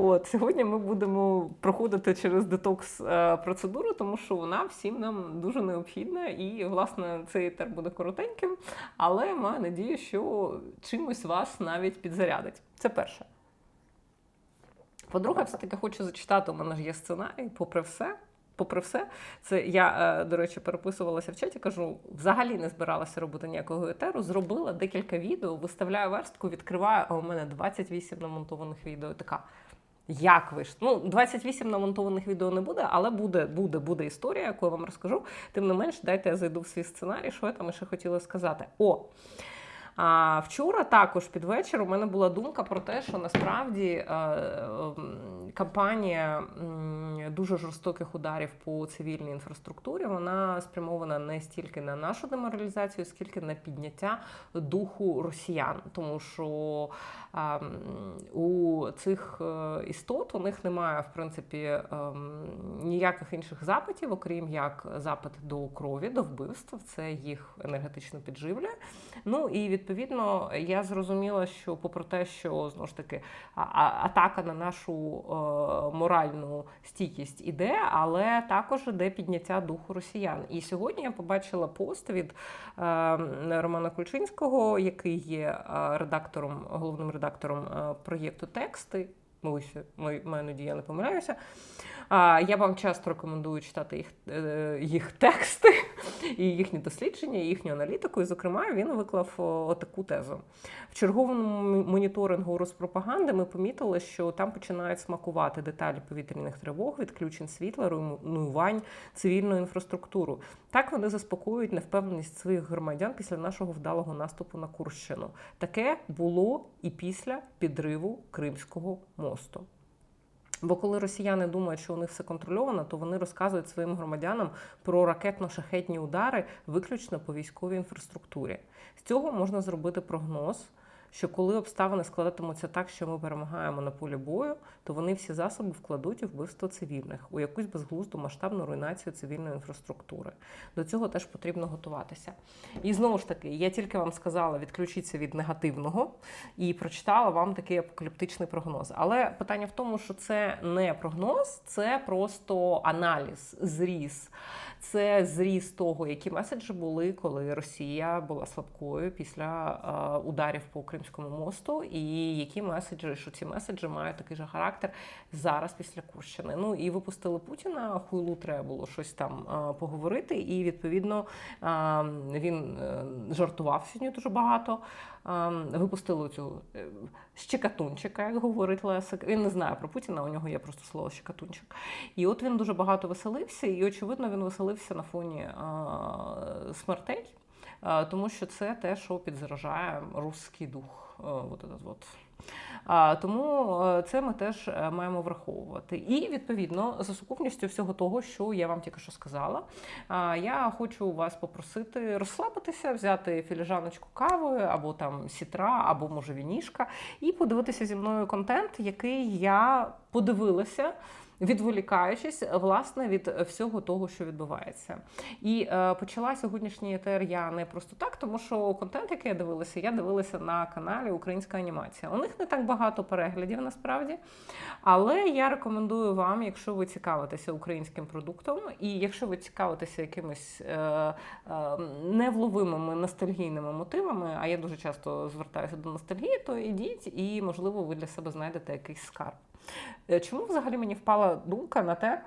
От сьогодні ми будемо проходити через детокс е, процедуру, тому що вона всім нам дуже необхідна. І, власне, цей етер буде коротеньким, але маю надію, що чимось вас навіть підзарядить. Це перше. По-друге, все-таки хочу зачитати. У мене ж є сценарій, попри все. Попри все, це я, е, до речі, переписувалася в чаті, кажу, взагалі не збиралася робити ніякого етеру. Зробила декілька відео, виставляю верстку, відкриваю, а у мене 28 намонтованих відео. Така. Як ви ж? Ну, 28 намонтованих відео не буде, але буде, буде, буде історія, яку я вам розкажу. Тим не менш, дайте я зайду в свій сценарій, що я там ще хотіла сказати. О! А вчора також під вечір у мене була думка про те, що насправді е, ем, кампанія дуже жорстоких ударів по цивільній інфраструктурі вона спрямована не стільки на нашу деморалізацію, скільки на підняття духу росіян, тому що у цих е, істот у них немає в принципі ем, ніяких інших запитів, окрім як запит до крові, до вбивства. Це їх енергетично підживлює. Ну і відповідно я зрозуміла, що попри те, що знову ж таки атака на нашу е, моральну стійкість іде, але також іде підняття духу росіян. І сьогодні я побачила пост від е, Романа Кульчинського, який є е, редактором, головним редактором е, проєкту Тексти. Милися, маю надія, я не помиляюся. Я вам часто рекомендую читати їх, е, їх тексти і їхні дослідження, і їхню аналітику. І, зокрема, він виклав отаку тезу. В черговому моніторингу Роспропаганди ми помітили, що там починають смакувати деталі повітряних тривог, відключень світла, руйнувань цивільної інфраструктури. Так вони заспокоюють невпевненість своїх громадян після нашого вдалого наступу на Курщину. Таке було і після підриву Кримського мосту. Бо коли росіяни думають, що у них все контрольовано, то вони розказують своїм громадянам про ракетно-шахетні удари виключно по військовій інфраструктурі. З цього можна зробити прогноз. Що коли обставини складатимуться так, що ми перемагаємо на полі бою, то вони всі засоби вкладуть у вбивство цивільних у якусь безглузду масштабну руйнацію цивільної інфраструктури. До цього теж потрібно готуватися. І знову ж таки, я тільки вам сказала, відключіться від негативного і прочитала вам такий апокаліптичний прогноз. Але питання в тому, що це не прогноз, це просто аналіз, зріз. Це зріз того, які меседжі були, коли Росія була слабкою після е, ударів по Кримському мосту, і які меседжі, що ці меседжі мають такий же характер зараз після Курщини. Ну і випустили Путіна, хуйлу треба було щось там поговорити. І відповідно він е, жартував сьогодні дуже багато. Випустили цю е, щекатунчика, як говорить Лесик. Він не знає про Путіна, у нього є просто слово щекатунчик. І от він дуже багато веселився, і очевидно він веселився на фоні смертей, тому що це те, що підзаражає русський дух. Е, от этот вот. Тому е, це ми теж е, маємо враховувати. І відповідно за сукупністю всього того, що я вам тільки що сказала, я хочу вас попросити розслабитися, взяти філіжаночку кави або там сітра, або може вінішка, і подивитися зі мною контент, який я подивилася. Відволікаючись власне від всього того, що відбувається, і е, почала сьогоднішній етер я не просто так, тому що контент, який я дивилася, я дивилася на каналі Українська анімація. У них не так багато переглядів насправді, але я рекомендую вам, якщо ви цікавитеся українським продуктом, і якщо ви цікавитеся якимись е, е, невловимими ностальгійними мотивами, а я дуже часто звертаюся до ностальгії, то ідіть і можливо ви для себе знайдете якийсь скарб. Е, Чому взагалі мені впала думка на те,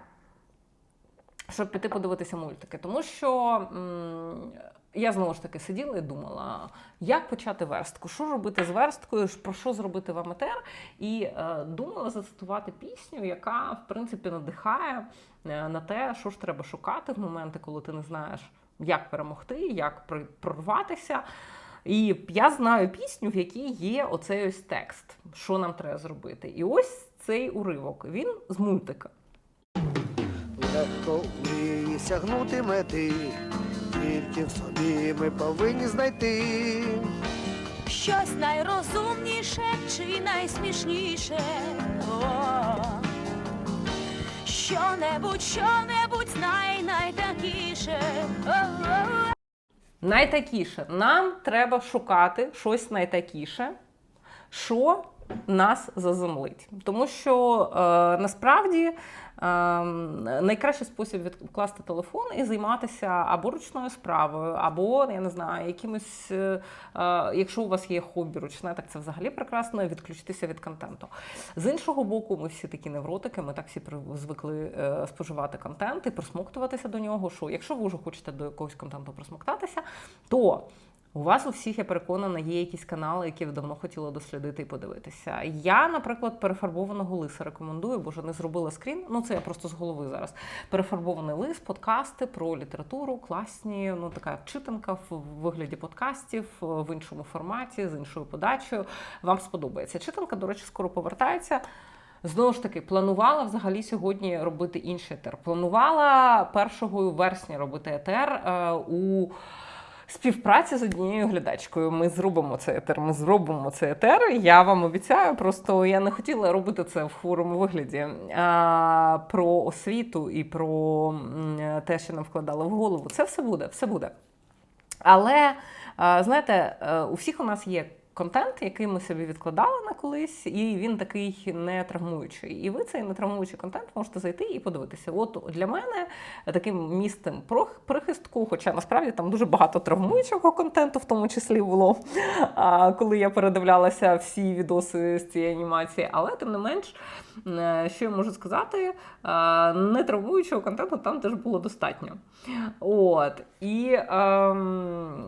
щоб піти подивитися мультики? Тому що м, я знову ж таки сиділа і думала, як почати верстку, що робити з версткою, про що зробити в аметер, і е, думала зацитувати пісню, яка в принципі надихає е, на те, що ж треба шукати в моменти, коли ти не знаєш, як перемогти, як прорватися. І я знаю пісню, в якій є оцей ось текст, що нам треба зробити. І ось цей уривок. Він з мультика. Легко в мрії сягнути мети, тільки в собі ми повинні знайти. Щось найрозумніше чи найсмішніше. Що-небудь, що-небудь най найтакіше. О-о-о. Найтакіше. Нам треба шукати щось найтакіше, що нас заземлить. Тому що е, насправді е, найкращий спосіб відкласти телефон і займатися або ручною справою, або я не знаю, якимось, е, е, якщо у вас є хобі ручне, так це взагалі прекрасно відключитися від контенту. З іншого боку, ми всі такі невротики, ми так всі звикли е, споживати контент і присмоктуватися до нього. Що якщо ви вже хочете до якогось контенту присмоктатися, то у вас у всіх, я переконана, є якісь канали, які ви давно хотіли дослідити і подивитися. Я, наприклад, перефарбованого лиса рекомендую, бо вже не зробила скрін. Ну це я просто з голови зараз. Перефарбований лис, подкасти про літературу, класні, ну така читанка в вигляді подкастів в іншому форматі, з іншою подачею. Вам сподобається. Читанка, до речі, скоро повертається. Знову ж таки, планувала взагалі сьогодні робити інший етер. Планувала 1 вересня робити етер е, у співпраці з однією глядачкою. Ми зробимо цей етер. Ми зробимо цей етер. Я вам обіцяю. Просто я не хотіла робити це в хворому вигляді. А, про освіту і про те, що нам вкладали в голову. Це все буде, все буде. Але знаєте, е, у всіх у нас є контент, який ми собі відкладали на колись, і він такий не травмуючий. І ви цей не травмуючий контент можете зайти і подивитися. От для мене таким місцем прихистку, хоча насправді там дуже багато травмуючого контенту, в тому числі було, коли я передивлялася всі відоси з цієї анімації. Але тим не менш, е, що я можу сказати, е, не травмуючого контенту там теж було достатньо. От. І ем,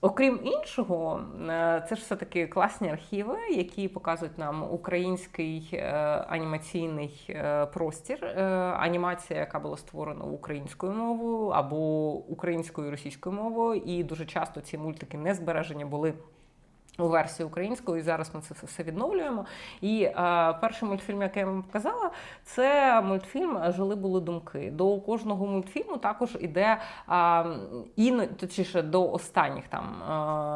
окрім іншого, е, це ж все-таки класні архіви, які показують нам український е, анімаційний е, простір, анімація, яка була створена українською мовою або українською і російською мовою. І дуже часто ці мультики не збережені були. У версії української і зараз ми це все- відновлюємо. І е, перший мультфільм, який я вам показала, це мультфільм Жили були думки. До кожного мультфільму також іде е, іно, точніше, до останніх там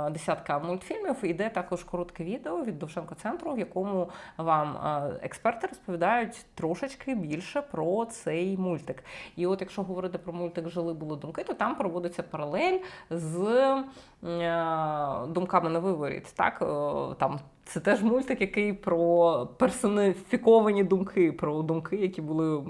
е, десятка мультфільмів іде також коротке відео від Довженко центру, в якому вам е, експерти розповідають трошечки більше про цей мультик. І от якщо говорити про мультик Жили були думки, то там проводиться паралель з думками на виворіт. Так, Е, там це теж мультик, який про персоніфіковані думки, про думки, які були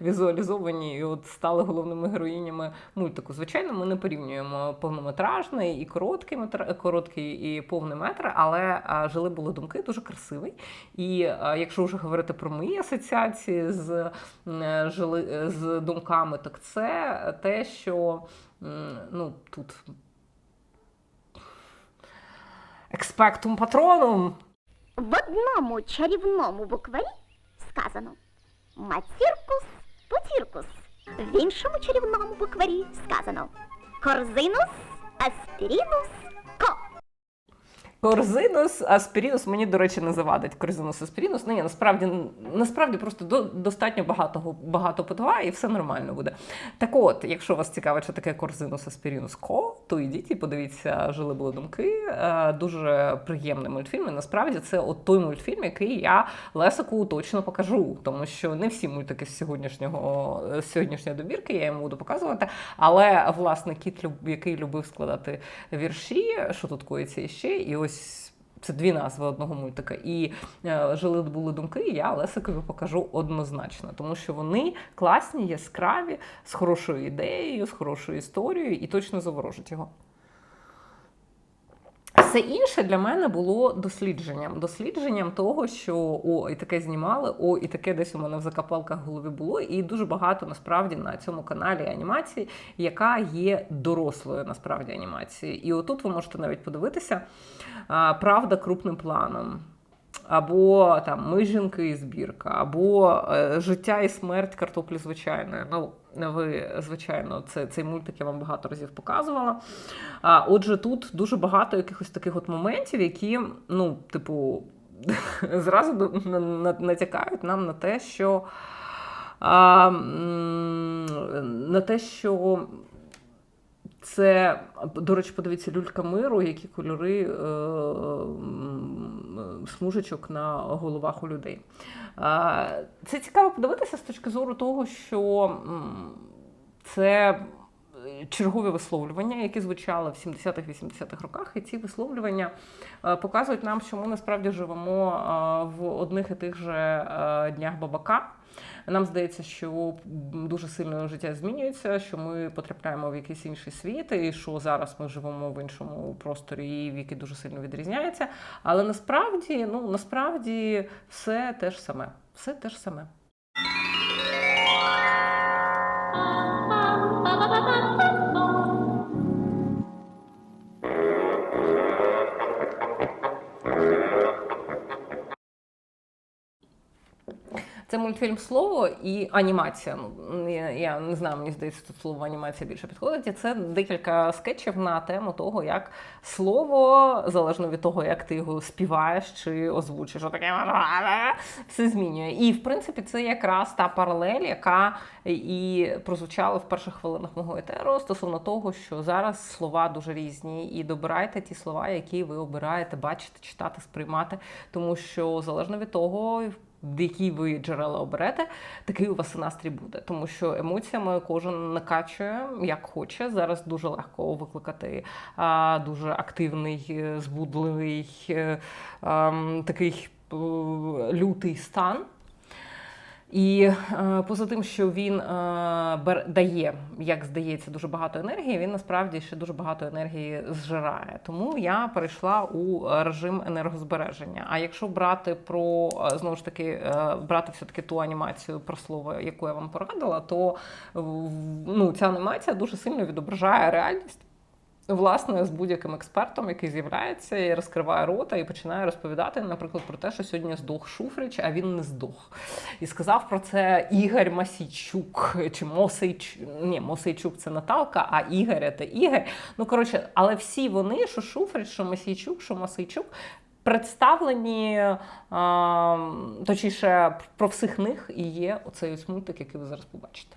візуалізовані і от стали головними героїнями мультику. Звичайно, ми не порівнюємо повнометражний і короткий метр, короткий і повний метр, але е, жили були думки дуже красивий. І е, якщо вже говорити про мої асоціації з, е, жили, з думками, так це те, що ну, тут експектум патронум. В одному чарівному букварі сказано Маціркус путіркус. В іншому чарівному букварі сказано Корзинус аспірінус. Корзинус аспірінус мені, до речі, не завадить. Корзинус аспірінус. Ну, ні, насправді, насправді просто до, достатньо багато, багато ПТА і все нормально буде. Так от, якщо вас цікавить, що таке корзинус аспірінус ко, то йдіть і подивіться Жили були думки. Е, Дуже приємний мультфільм. І насправді це от той мультфільм, який я Лесику точно покажу, тому що не всі мультики з сьогоднішнього з сьогоднішньої добірки я йому буду показувати. Але власне кіт, який любив складати вірші, що тут коїться іще, і ось. Це дві назви одного мультика. І е, жили були думки, я Лесикові покажу однозначно, тому що вони класні, яскраві, з хорошою ідеєю, з хорошою історією і точно заворожать його. Все інше для мене було дослідженням. Дослідженням того, що о, і таке знімали, о, і таке десь у мене в закапалках в голові було. І дуже багато насправді на цьому каналі анімації, яка є дорослою насправді анімацією. І отут ви можете навіть подивитися правда крупним планом. Або там ми жінки і збірка, або е, життя і смерть картоплі звичайної. Ну, ви, звичайно, це, цей мультик я вам багато разів показувала. А, отже, тут дуже багато якихось таких от моментів, які, ну, типу, зразу натякають нам на те, що. А, на те, що це, до речі, подивіться, люлька миру, які кольори е, смужечок на головах у людей. Е, Це цікаво подивитися з точки зору того, що це чергові висловлювання, які звучали в 70-х-80-х роках, і ці висловлювання е, показують нам, що ми насправді живемо е, в одних і тих же е, днях бабака. Нам здається, що дуже сильно життя змінюється, що ми потрапляємо в якийсь інший світ, і що зараз ми живемо в іншому просторі, в який дуже сильно відрізняється. Але насправді, ну насправді, все те ж саме. Все те ж саме. Це мультфільм слово і анімація. Ну я, я не знаю, мені здається, тут слово анімація більше підходить. І це декілька скетчів на тему того, як слово, залежно від того, як ти його співаєш чи озвучиш, отаке все змінює. І в принципі, це якраз та паралель, яка і прозвучала в перших хвилинах мого етеру стосовно того, що зараз слова дуже різні, і добирайте ті слова, які ви обираєте бачити, читати, сприймати, тому що залежно від того які ви джерела оберете, такий у вас і настрій буде. Тому що емоціями кожен накачує як хоче. Зараз дуже легко викликати а, дуже активний, е, збудливий, е, ем, такий е, лютий стан. І е, поза тим, що він е, дає, як здається, дуже багато енергії, він насправді ще дуже багато енергії зжирає. Тому я перейшла у режим енергозбереження. А якщо брати про е, знову ж таки брати все-таки ту анімацію про слово, яку я вам порадила, то ну, ця анімація дуже сильно відображає реальність. Власне, з будь-яким експертом, який з'являється і розкриває рота і починає розповідати, наприклад, про те, що сьогодні здох Шуфрич, а він не здох. І сказав про це Ігор Масійчук чи Мосейчук. Ні, Мосейчук це Наталка, а Ігор це Ігор. Ну коротше, але всі вони, що Шуфрич, що Масійчук, що Мосейчук. Представлені, точніше, про всіх них і є оцей ось мультик, який ви зараз побачите.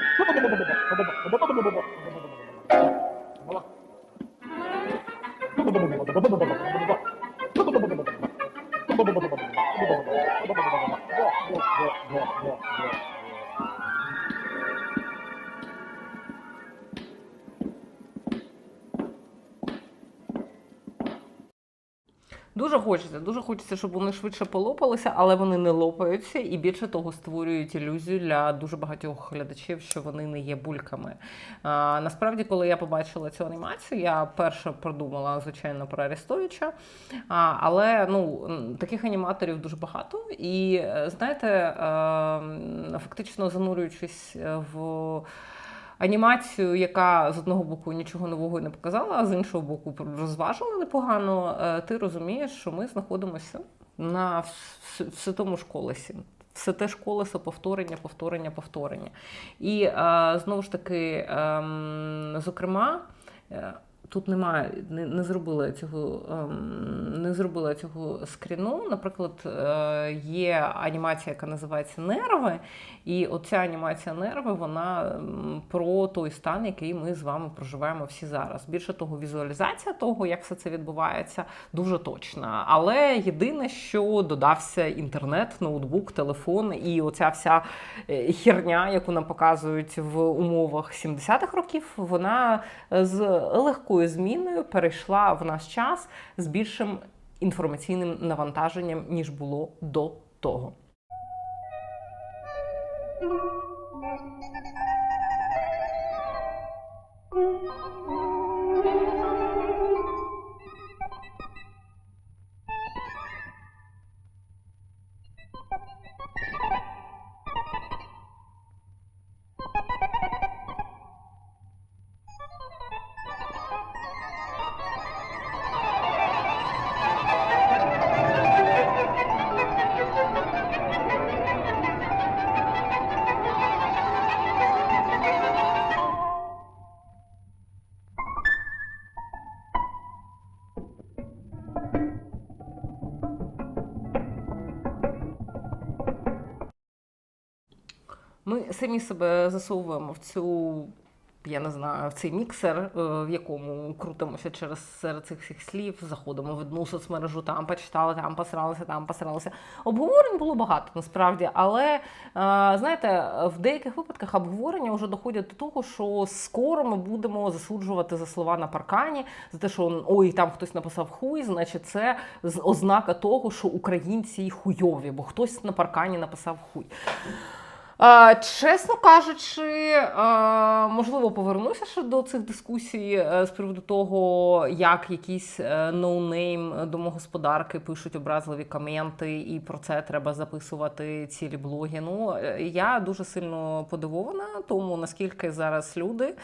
Дуже хочеться, щоб вони швидше полопалися, але вони не лопаються і більше того створюють ілюзію для дуже багатьох глядачів, що вони не є бульками. А, насправді, коли я побачила цю анімацію, я перше продумала, звичайно, про Арестовича. А, але ну, таких аніматорів дуже багато. І е, знаєте, е, фактично занурюючись в. Анімацію, яка з одного боку нічого нового не показала, а з іншого боку розважила непогано, е, ти розумієш, що ми знаходимося на все тому ж колесі. Все те ж колесо повторення, повторення, повторення. І е, знову ж таки, ем, зокрема, е, тут немає, не, не зробила цього, ем, не зробила цього скріну. Наприклад, е, є анімація, яка називається Нерви, і оця анімація нерви, вона про той стан, який ми з вами проживаємо всі зараз. Більше того, візуалізація того, як все це відбувається, дуже точна. Але єдине, що додався інтернет, ноутбук, телефон і оця вся е, херня, яку нам показують в умовах 70-х років, вона з легкою великою зміною перейшла в наш час з більшим інформаційним навантаженням, ніж було до того. Ми самі себе засовуємо в цю. Я не знаю, в цей міксер, е, в якому крутимося через серед цих всіх слів, заходимо в одну соцмережу, там почитали, там посралися, там посралися. Обговорень було багато насправді, але е, знаєте, в деяких випадках обговорення вже доходять до того, що скоро ми будемо засуджувати за слова на паркані, за те, що ой, там хтось написав хуй, значить це ознака того, що українці хуйові, бо хтось на паркані написав хуй. Чесно кажучи, можливо, повернуся ще до цих дискусій е, з приводу того, як якісь е, ноунейм домогосподарки пишуть образливі коменти, і про це треба записувати цілі блоги. Ну е, я дуже сильно подивована тому, наскільки зараз люди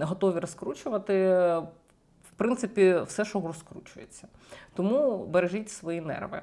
готові розкручувати. В принципі, все, що розкручується. Тому бережіть свої нерви.